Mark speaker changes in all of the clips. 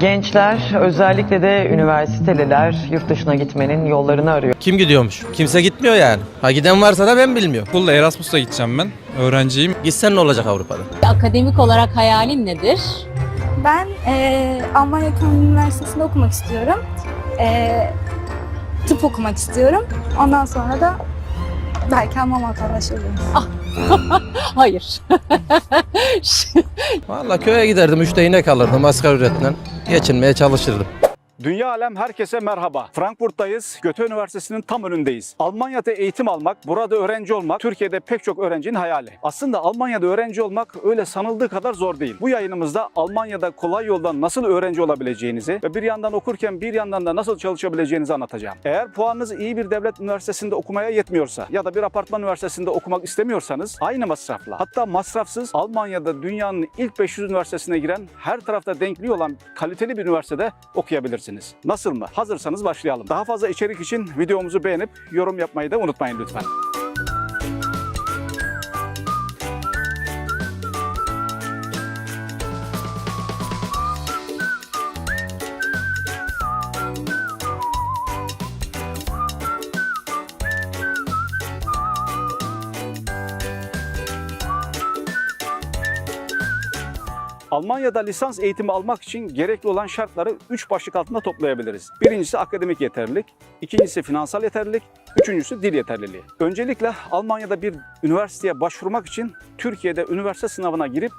Speaker 1: Gençler özellikle de üniversiteliler yurt dışına gitmenin yollarını arıyor.
Speaker 2: Kim gidiyormuş? Kimse gitmiyor yani. Ha giden varsa da ben bilmiyorum.
Speaker 3: Okulla Erasmus'a gideceğim ben. Öğrenciyim.
Speaker 2: Gitsen ne olacak Avrupa'da?
Speaker 4: Akademik olarak hayalin nedir?
Speaker 5: Ben eee Almanya Ekonomi Üniversitesi'nde okumak istiyorum. Eee, tıp okumak istiyorum. Ondan sonra da belki Alman vatandaşı olurum.
Speaker 4: Hayır.
Speaker 2: Valla köye giderdim, üçte inek alırdım asgari ücretle. Geçinmeye çalışırdım.
Speaker 6: Dünya alem herkese merhaba. Frankfurt'tayız. Göte Üniversitesi'nin tam önündeyiz. Almanya'da eğitim almak, burada öğrenci olmak Türkiye'de pek çok öğrencinin hayali. Aslında Almanya'da öğrenci olmak öyle sanıldığı kadar zor değil. Bu yayınımızda Almanya'da kolay yoldan nasıl öğrenci olabileceğinizi ve bir yandan okurken bir yandan da nasıl çalışabileceğinizi anlatacağım. Eğer puanınız iyi bir devlet üniversitesinde okumaya yetmiyorsa ya da bir apartman üniversitesinde okumak istemiyorsanız aynı masrafla hatta masrafsız Almanya'da dünyanın ilk 500 üniversitesine giren her tarafta denkliği olan kaliteli bir üniversitede okuyabilirsiniz. Nasıl mı? Hazırsanız başlayalım. Daha fazla içerik için videomuzu beğenip yorum yapmayı da unutmayın lütfen. Almanya'da lisans eğitimi almak için gerekli olan şartları 3 başlık altında toplayabiliriz. Birincisi akademik yeterlilik, ikincisi finansal yeterlilik, üçüncüsü dil yeterliliği. Öncelikle Almanya'da bir üniversiteye başvurmak için Türkiye'de üniversite sınavına girip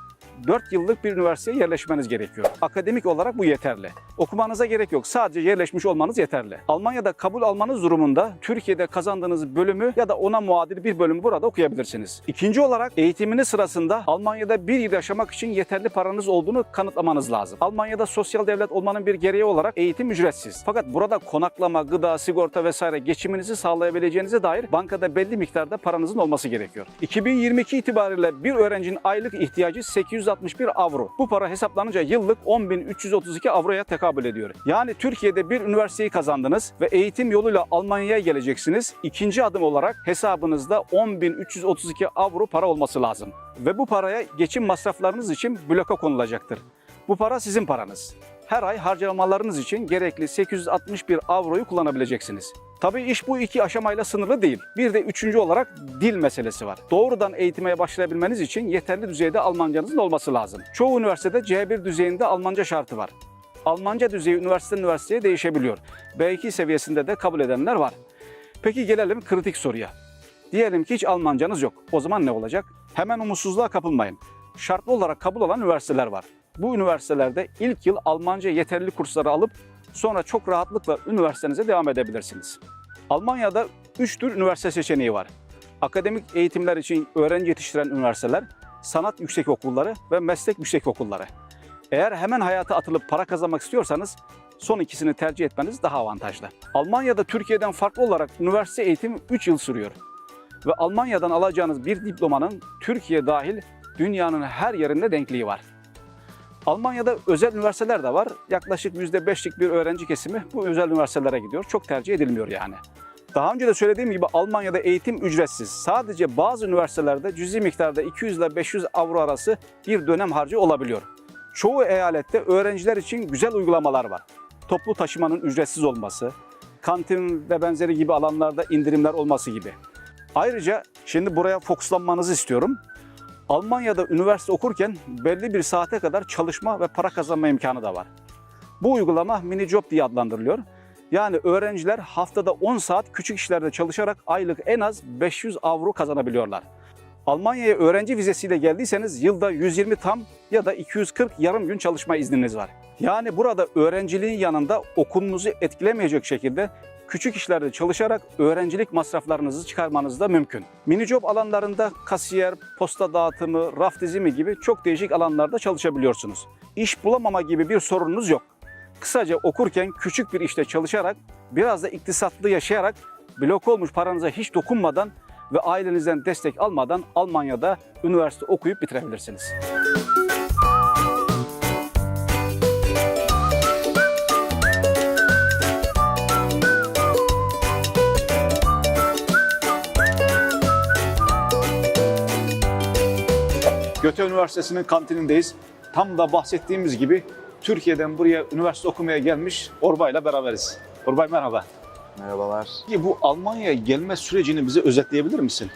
Speaker 6: 4 yıllık bir üniversiteye yerleşmeniz gerekiyor. Akademik olarak bu yeterli. Okumanıza gerek yok. Sadece yerleşmiş olmanız yeterli. Almanya'da kabul almanız durumunda Türkiye'de kazandığınız bölümü ya da ona muadil bir bölümü burada okuyabilirsiniz. İkinci olarak eğitiminiz sırasında Almanya'da bir yıl yaşamak için yeterli paranız olduğunu kanıtlamanız lazım. Almanya'da sosyal devlet olmanın bir gereği olarak eğitim ücretsiz. Fakat burada konaklama, gıda, sigorta vesaire geçiminizi sağlayabileceğinize dair bankada belli miktarda paranızın olması gerekiyor. 2022 itibariyle bir öğrencinin aylık ihtiyacı 861 avro. Bu para hesaplanınca yıllık 10.332 avroya tekabül ediyor. Yani Türkiye'de bir üniversiteyi kazandınız ve eğitim yoluyla Almanya'ya geleceksiniz. İkinci adım olarak hesabınızda 10.332 avro para olması lazım. Ve bu paraya geçim masraflarınız için bloka konulacaktır. Bu para sizin paranız. Her ay harcamalarınız için gerekli 861 avroyu kullanabileceksiniz. Tabii iş bu iki aşamayla sınırlı değil. Bir de üçüncü olarak dil meselesi var. Doğrudan eğitime başlayabilmeniz için yeterli düzeyde Almancanızın olması lazım. Çoğu üniversitede C1 düzeyinde Almanca şartı var. Almanca düzeyi üniversite üniversiteye değişebiliyor. B2 seviyesinde de kabul edenler var. Peki gelelim kritik soruya. Diyelim ki hiç Almancanız yok. O zaman ne olacak? Hemen umutsuzluğa kapılmayın. Şartlı olarak kabul olan üniversiteler var. Bu üniversitelerde ilk yıl Almanca yeterli kursları alıp sonra çok rahatlıkla üniversitenize devam edebilirsiniz. Almanya'da 3 tür üniversite seçeneği var. Akademik eğitimler için öğrenci yetiştiren üniversiteler, sanat yüksek okulları ve meslek yüksek okulları. Eğer hemen hayata atılıp para kazanmak istiyorsanız son ikisini tercih etmeniz daha avantajlı. Almanya'da Türkiye'den farklı olarak üniversite eğitimi 3 yıl sürüyor. Ve Almanya'dan alacağınız bir diplomanın Türkiye dahil dünyanın her yerinde denkliği var. Almanya'da özel üniversiteler de var. Yaklaşık %5'lik bir öğrenci kesimi bu özel üniversitelere gidiyor. Çok tercih edilmiyor yani. Daha önce de söylediğim gibi Almanya'da eğitim ücretsiz. Sadece bazı üniversitelerde cüzi miktarda 200 ile 500 avro arası bir dönem harcı olabiliyor. Çoğu eyalette öğrenciler için güzel uygulamalar var. Toplu taşımanın ücretsiz olması, kantin ve benzeri gibi alanlarda indirimler olması gibi. Ayrıca şimdi buraya fokuslanmanızı istiyorum. Almanya'da üniversite okurken belli bir saate kadar çalışma ve para kazanma imkanı da var. Bu uygulama mini job diye adlandırılıyor. Yani öğrenciler haftada 10 saat küçük işlerde çalışarak aylık en az 500 avro kazanabiliyorlar. Almanya'ya öğrenci vizesiyle geldiyseniz yılda 120 tam ya da 240 yarım gün çalışma izniniz var. Yani burada öğrenciliğin yanında okulunuzu etkilemeyecek şekilde küçük işlerde çalışarak öğrencilik masraflarınızı çıkarmanız da mümkün. Mini job alanlarında kasiyer, posta dağıtımı, raf dizimi gibi çok değişik alanlarda çalışabiliyorsunuz. İş bulamama gibi bir sorununuz yok. Kısaca okurken küçük bir işte çalışarak, biraz da iktisatlı yaşayarak blok olmuş paranıza hiç dokunmadan ve ailenizden destek almadan Almanya'da üniversite okuyup bitirebilirsiniz. Göte Üniversitesi'nin kantinindeyiz. Tam da bahsettiğimiz gibi Türkiye'den buraya üniversite okumaya gelmiş Orbay'la beraberiz. Orbay merhaba.
Speaker 7: Merhabalar.
Speaker 6: Peki bu Almanya'ya gelme sürecini bize özetleyebilir misin?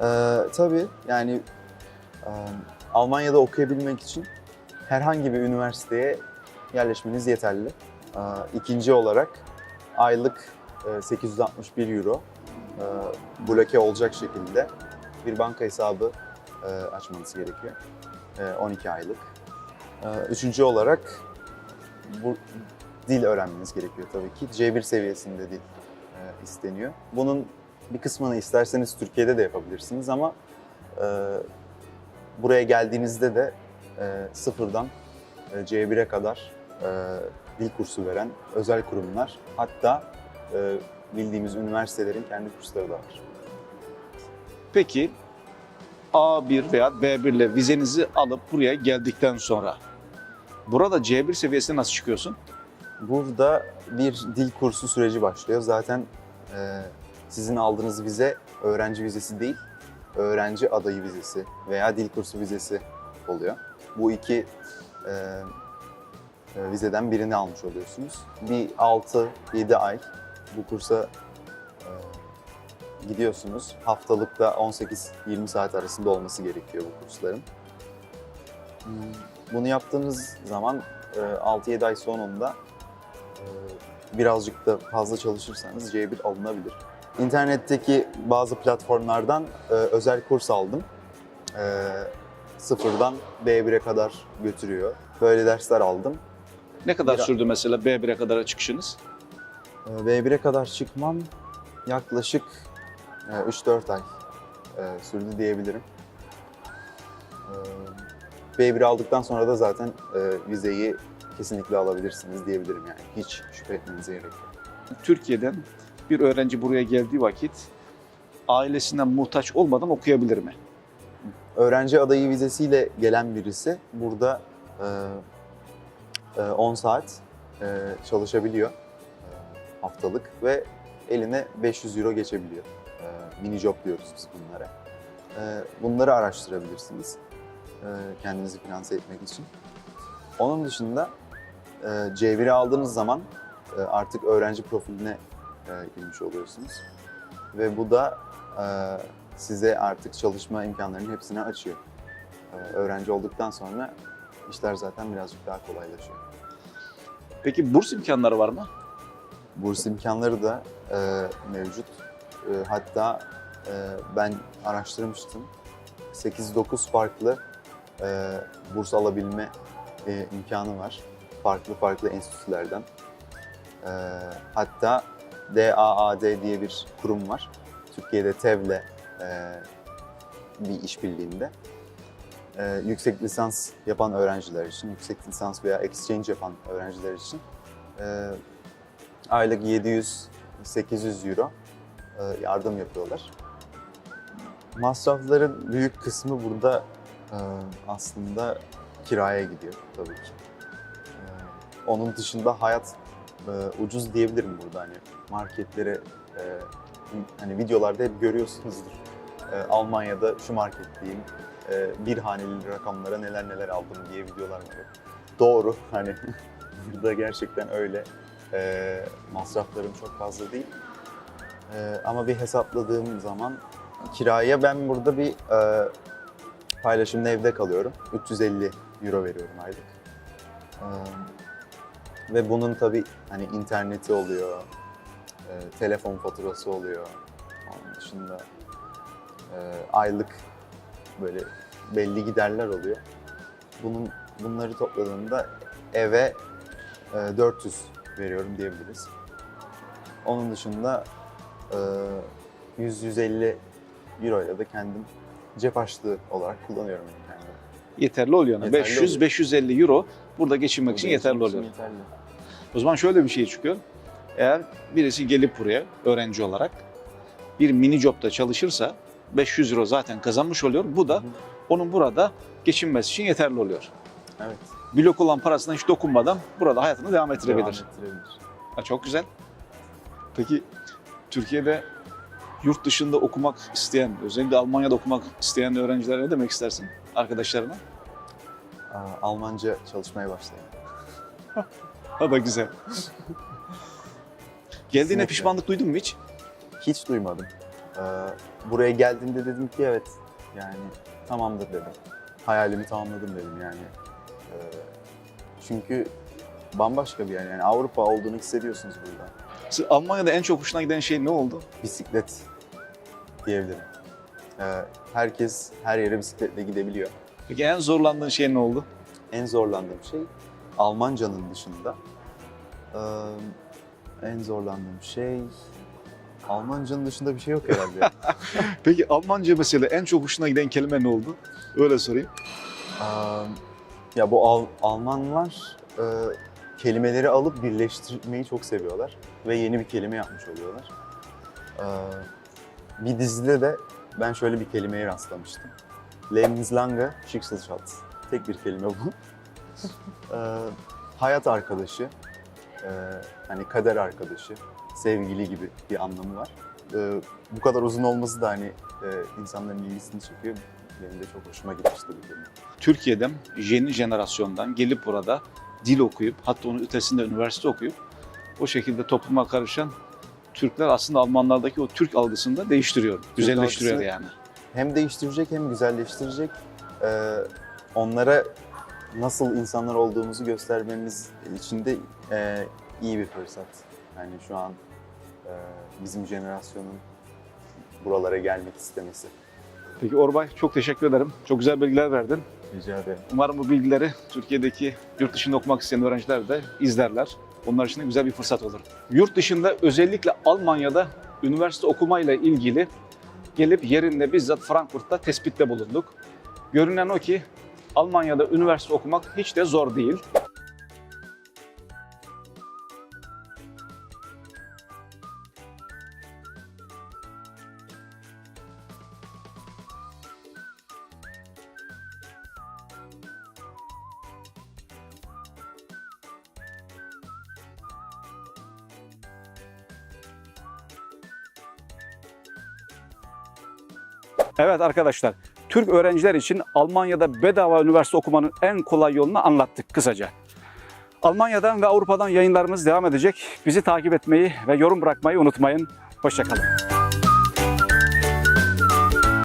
Speaker 7: Ee, tabii yani e, Almanya'da okuyabilmek için herhangi bir üniversiteye yerleşmeniz yeterli. Ee, ikinci olarak aylık e, 861 euro e, bloke olacak şekilde bir banka hesabı e, açmanız gerekiyor. E, 12 aylık. E, üçüncü olarak bu dil öğrenmeniz gerekiyor tabii ki. C1 seviyesinde dil e, isteniyor. Bunun bir kısmını isterseniz Türkiye'de de yapabilirsiniz ama e, buraya geldiğinizde de e, sıfırdan e, C1'e kadar e, dil kursu veren özel kurumlar hatta e, bildiğimiz üniversitelerin kendi kursları da var.
Speaker 6: Peki A1 veya B1 ile vizenizi alıp buraya geldikten sonra burada C1 seviyesine nasıl çıkıyorsun?
Speaker 7: Burada bir dil kursu süreci başlıyor. Zaten e, sizin aldığınız vize öğrenci vizesi değil, öğrenci adayı vizesi veya dil kursu vizesi oluyor. Bu iki e, e, vizeden birini almış oluyorsunuz. Bir 6-7 ay bu kursa e, gidiyorsunuz. Haftalıkta 18-20 saat arasında olması gerekiyor bu kursların. Hmm, Bunu yaptığınız zaman e, 6-7 ay sonunda e, birazcık da fazla çalışırsanız C1 alınabilir. İnternetteki bazı platformlardan e, özel kurs aldım. E, sıfırdan B1'e kadar götürüyor. Böyle dersler aldım.
Speaker 6: Ne kadar
Speaker 7: Bir-
Speaker 6: sürdü mesela B1'e kadar çıkışınız?
Speaker 7: E, B1'e kadar çıkmam yaklaşık e, 3-4 ay e, sürdü diyebilirim. E, B1 aldıktan sonra da zaten vizeyi kesinlikle alabilirsiniz diyebilirim yani. Hiç şüphe etmenize gerek yok.
Speaker 6: Türkiye'den bir öğrenci buraya geldiği vakit ailesinden muhtaç olmadan okuyabilir mi?
Speaker 7: öğrenci adayı vizesiyle gelen birisi burada e, e, 10 saat e, çalışabiliyor e, haftalık ve eline 500 euro geçebiliyor. E, mini job diyoruz biz bunlara. E, bunları araştırabilirsiniz e, kendinizi finanse etmek için. Onun dışında e, C1'i aldığınız zaman e, artık öğrenci profiline e, girmiş oluyorsunuz. Ve bu da e, size artık çalışma imkanlarının hepsini açıyor. Ee, öğrenci olduktan sonra işler zaten birazcık daha kolaylaşıyor.
Speaker 6: Peki burs imkanları var mı?
Speaker 7: Burs imkanları da e, mevcut. E, hatta e, ben araştırmıştım. 8-9 farklı e, burs alabilme e, imkanı var. Farklı farklı enstitülerden. E, hatta DAAD diye bir kurum var. Türkiye'de TEV'le e, bir işbirliğinde. E, yüksek lisans yapan öğrenciler için, yüksek lisans veya exchange yapan öğrenciler için e, aylık 700-800 euro e, yardım yapıyorlar. Masrafların büyük kısmı burada e, aslında kiraya gidiyor tabii ki. Onun dışında hayat e, ucuz diyebilirim burada hani marketlere e, hani videolarda hep görüyorsunuzdur. E, Almanya'da şu marketteyim, e, bir haneli rakamlara neler neler aldım diye videolar var. Doğru hani burada gerçekten öyle. E, masraflarım çok fazla değil. E, ama bir hesapladığım zaman kiraya ben burada bir e, paylaşımlı evde kalıyorum. 350 euro veriyorum aylık. E, ve bunun tabii hani interneti oluyor, e, telefon faturası oluyor. Onun dışında e, aylık böyle belli giderler oluyor. Bunun bunları topladığımda eve e, 400 veriyorum diyebiliriz. Onun dışında e, 100-150 euro ile de kendim cep açlığı olarak kullanıyorum yani.
Speaker 6: Yeterli oluyor.
Speaker 7: Yeterli
Speaker 6: 500-550 euro burada geçinmek için yeterli oluyor.
Speaker 7: Yeterli.
Speaker 6: O zaman şöyle bir şey çıkıyor. Eğer birisi gelip buraya öğrenci olarak bir mini jobda çalışırsa 500 euro zaten kazanmış oluyor. Bu da
Speaker 7: hı.
Speaker 6: onun burada geçinmesi için yeterli oluyor.
Speaker 7: Evet.
Speaker 6: Blok olan parasına hiç dokunmadan burada hayatını devam ettirebilir.
Speaker 7: Devam ettirebilir.
Speaker 6: Ha, çok güzel. Peki Türkiye'de yurt dışında okumak isteyen, özellikle Almanya'da okumak isteyen öğrencilere ne demek istersin arkadaşlarına?
Speaker 7: Almanca çalışmaya başladım.
Speaker 6: O da güzel. Geldiğine
Speaker 7: Kesinlikle.
Speaker 6: pişmanlık duydun mu hiç?
Speaker 7: Hiç duymadım. Ee, buraya geldiğimde dedim ki evet yani tamamdır dedim. Hayalimi tamamladım dedim yani. Ee, çünkü bambaşka bir yer yani Avrupa olduğunu hissediyorsunuz burada.
Speaker 6: Siz Almanya'da en çok hoşuna giden şey ne oldu?
Speaker 7: Bisiklet diyebilirim. Ee, herkes her yere bisikletle gidebiliyor.
Speaker 6: Peki en zorlandığın şey ne oldu?
Speaker 7: En zorlandığım şey Almancanın dışında. Ee, en zorlandığım şey Almancanın dışında bir şey yok herhalde.
Speaker 6: Peki Almanca mesela en çok hoşuna giden kelime ne oldu? Öyle sorayım.
Speaker 7: Ee, ya bu Al- Almanlar e, kelimeleri alıp birleştirmeyi çok seviyorlar ve yeni bir kelime yapmış oluyorlar. Ee, bir dizide de ben şöyle bir kelimeye rastlamıştım. Lebenslange Schicksalsschatz. Tek bir kelime bu. Ee, hayat arkadaşı, e, hani kader arkadaşı, sevgili gibi bir anlamı var. Ee, bu kadar uzun olması da hani e, insanların ilgisini çekiyor. Benim de çok hoşuma gitmişti bu kelime.
Speaker 6: Türkiye'den yeni jenerasyondan gelip burada dil okuyup hatta onun ötesinde üniversite okuyup o şekilde topluma karışan Türkler aslında Almanlardaki o Türk algısını da değiştiriyor, güzelleştiriyor
Speaker 7: algısı-
Speaker 6: yani.
Speaker 7: hem değiştirecek hem güzelleştirecek. Ee, onlara nasıl insanlar olduğumuzu göstermemiz için de e, iyi bir fırsat. Yani şu an e, bizim jenerasyonun buralara gelmek istemesi.
Speaker 6: Peki Orbay çok teşekkür ederim. Çok güzel bilgiler verdin.
Speaker 7: Rica ederim.
Speaker 6: Umarım bu bilgileri Türkiye'deki yurt dışında okumak isteyen öğrenciler de izlerler. Onlar için de güzel bir fırsat olur. Yurt dışında özellikle Almanya'da üniversite okumayla ilgili gelip yerinde bizzat Frankfurt'ta tespitte bulunduk. Görünen o ki Almanya'da üniversite okumak hiç de zor değil. Evet arkadaşlar, Türk öğrenciler için Almanya'da bedava üniversite okumanın en kolay yolunu anlattık kısaca. Almanya'dan ve Avrupa'dan yayınlarımız devam edecek. Bizi takip etmeyi ve yorum bırakmayı unutmayın. Hoşçakalın.